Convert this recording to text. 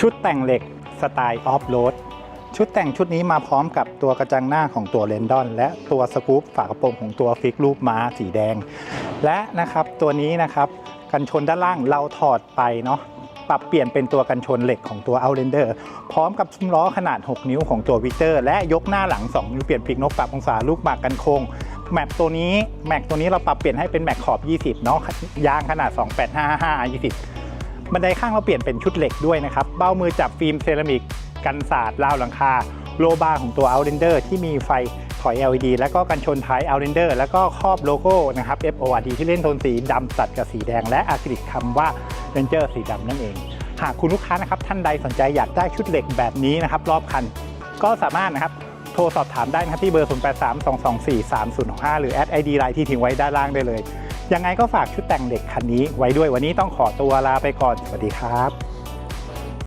ชุดแต่งเหล็กสไตล์ออฟโรดชุดแต่งชุดนี้มาพร้อมกับตัวกระจังหน้าของตัวเรนดอน และตัวสกู๊ปฝากระโปรงของตัวฟิกรูปม้าสีแดง และนะครับตัวนี้นะครับกันชนด้านล่างเราถอดไปเนาะปรับเปลี่ยนเป็นตัวกันชนเหล็กของตัว Outlander พร้อมกับซุ้มล้อขนาด 6 นิ้วของตัววิเตอร์และยกหน้าหลัง 2 นิ้วเปลี่ยนพลิกนกปรับองศาลูกหมากกันโค้งแม็กตัวนี้แม็กตัวนี้เราปรับเปลี่ยนให้เป็นแม็กขอบ 20 เนาะยางขนาด 2855 20 บันไดข้างเราเปลี่ยนเป็นชุดเหล็กด้วยนะครับ เบ้ามือจับฟิล์มเซรามิก กันสาดราวหลังคา โลบาร์ของตัว Outlander ที่มีไฟถอย LED แล้วก็กันชนท้าย Outlander แล้วก็ครอบโลโก้นะครับ FORD ที่เล่นโทนสีดำตัดกับสีแดง และอะคริลิกคำว่า Ranger สีดำนั่นเอง หากคุณลูกค้านะครับท่านใดสนใจอยากได้ชุดเหล็กแบบนี้นะครับรอบคัน ก็สามารถนะครับโทรสอบถามได้นะครับที่เบอร์ 0832243065 หรือแอด ID ไลน์ที่ทิ้งไว้ด้านล่างได้เลย ยังไงก็ฝากชุดแต่งเด็กคันนี้ไว้ด้วยวันนี้ต้องขอตัวลาไปก่อนสวัสดีครับ